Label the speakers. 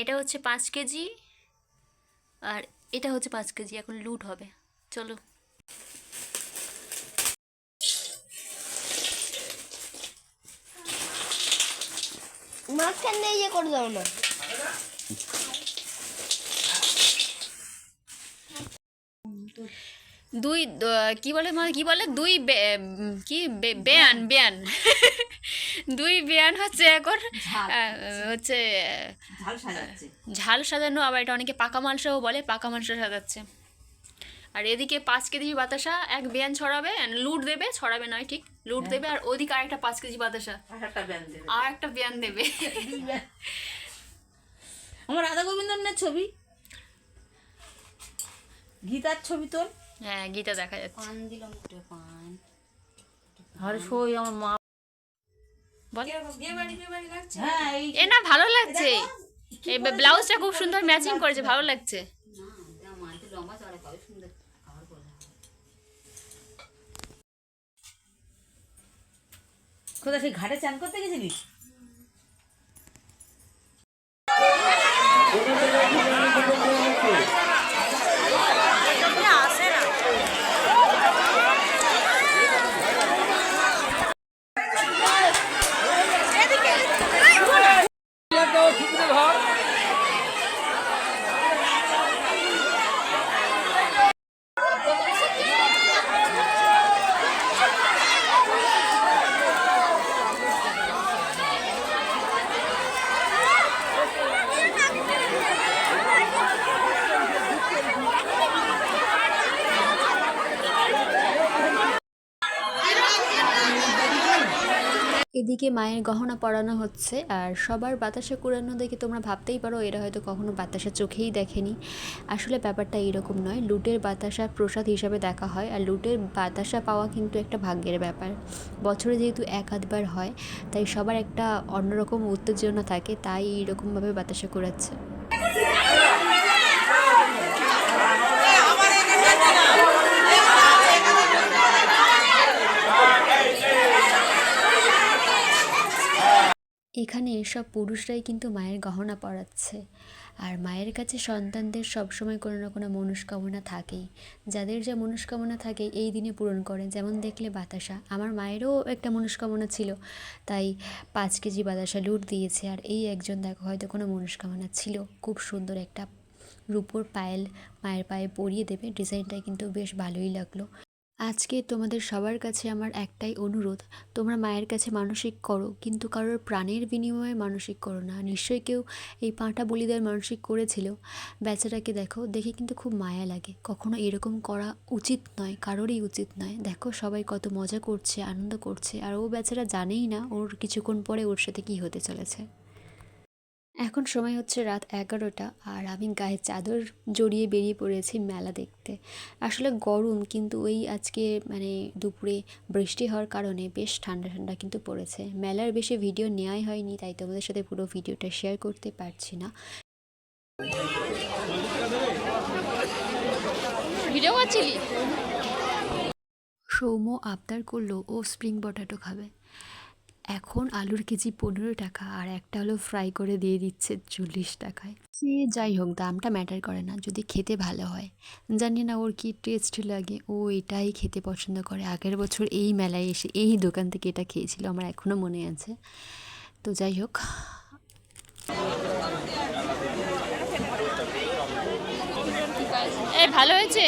Speaker 1: এটা হচ্ছে পাঁচ কেজি আর এটা হচ্ছে পাঁচ কেজি এখন লুট হবে। চলো।
Speaker 2: মাঝখান দিয়ে ইয়ে করে দাও না?
Speaker 1: দুই কি বলে মানে কি বলে? দুই বে- কি? বেয়ান বেয়ান। দুই বেয়ান হচ্ছে এখন হচ্ছে
Speaker 3: ঝাল
Speaker 1: সাজানো আবার এটা অনেকে পাকা মাংসও বলে পাকা মাংস সাজাচ্ছে। আর এদিকে পাঁচ কেজি বাতাসা এক বেয়ান ছড়াবে লুট দেবে ছড়াবে নয় ঠিক? লুট দেবে আর ওদিকে আরেকটা পাঁচ কেজি বাতাসা।
Speaker 3: আর একটা ব্যান দেবে।
Speaker 1: আর একটা
Speaker 3: আমার রাধা গোবিন্দনের ছবি। গীতার ছবি তোর?
Speaker 1: হ্যাঁ গীতা দেখা যাচ্ছে।
Speaker 3: আরে সই আমার মা হ্যাঁ
Speaker 1: এ না ভালো লাগছে। এই ব্লাউজটা খুব সুন্দর ম্যাচিং করেছে ভালো লাগছে।
Speaker 3: কোথায় সেই ঘাটে চান করতে গেছিলিস?
Speaker 1: এদিকে মায়ের গহনা পরানো হচ্ছে আর সবার বাতাসা কুড়ানো দেখে তোমরা ভাবতেই পারো, এরা হয়তো কখনো বাতাসা চোখেই দেখেনি। আসলে ব্যাপারটা এরকম নয়, লুটের বাতাসা প্রসাদ হিসাবে দেখা হয় আর লুটের বাতাসা পাওয়া কিন্তু একটা ভাগ্যের ব্যাপার। বছরে যেহেতু এক আধবার হয়, তাই সবার একটা অন্যরকম উত্তেজনা থাকে, তাই এইরকমভাবে বাতাসা কুড়াচ্ছে। এখানে সব পুরুষরাই কিন্তু মায়ের গহনা পরাচ্ছে। আর মায়ের কাছে সন্তানদের সবসময় কোনো না কোনো মনস্কামনা থাকেই। যাদের যা মনস্কামনা থাকে, এই দিনে পূরণ করে যেমন দেখলে বাতাসা। আমার মায়েরও একটা মনস্কামনা ছিল। তাই পাঁচ কেজি বাতাসা লুট দিয়েছে। আর এই একজন দেখো, হয়তো কোনো মনস্কামনা ছিল। খুব সুন্দর একটা রূপোর পায়েল মায়ের পায়ে পরিয়ে দেবে। ডিজাইনটা কিন্তু বেশ ভালোই লাগল। আজকে তোমাদের সবার কাছে আমার একটাই অনুরোধ, তোমরা মায়ের কাছে মানসিক করো, কিন্তু কারোর প্রাণের বিনিময়ে মানসিক করো না। নিশ্চয়ই কেউ এই পাঁটা বলি দেওয়ার মানসিক করেছিল। বেচারাকে দেখো, দেখে কিন্তু খুব মায়া লাগে। কখনো এরকম করা উচিত নয়, কারোরই উচিত নয়। দেখো সবাই কত মজা করছে, আনন্দ করছে, আর ও বেচারা জানেই না ওর কিছুক্ষণ পরে ওর সাথে কী হতে চলেছে। এখন সময় হচ্ছে রাত এগারোটা আর আমি গায়ে চাদর জড়িয়ে বেরিয়ে পড়েছি মেলা দেখতে। আসলে গরম কিন্তু ওই আজকে মানে দুপুরে বৃষ্টি হওয়ার কারণে বেশ ঠান্ডা ঠান্ডা কিন্তু পড়েছে। মেলার বেশি ভিডিও নেওয়াই হয়নি তাই তোমাদের সাথে পুরো ভিডিওটা শেয়ার করতে পারছি না। ভিডিও সৌম্য আবদার করল ও স্প্রিং পটাটো খাবে। এখন আলুর কেজি পনেরো টাকা আর একটা হলো ফ্রাই করে দিয়ে দিচ্ছে চল্লিশ টাকায়। সে যাই হোক, দামটা ম্যাটার করে না, যদি খেতে ভালো হয়। জানি না ওর কি টেস্ট লাগে, ও এটাই খেতে পছন্দ করে। আগের বছর এই মেলায় এসে, এই দোকান থেকে এটা খেয়েছিল, আমার এখনও মনে আছে। তো যাই হোক। ভালো হয়েছে?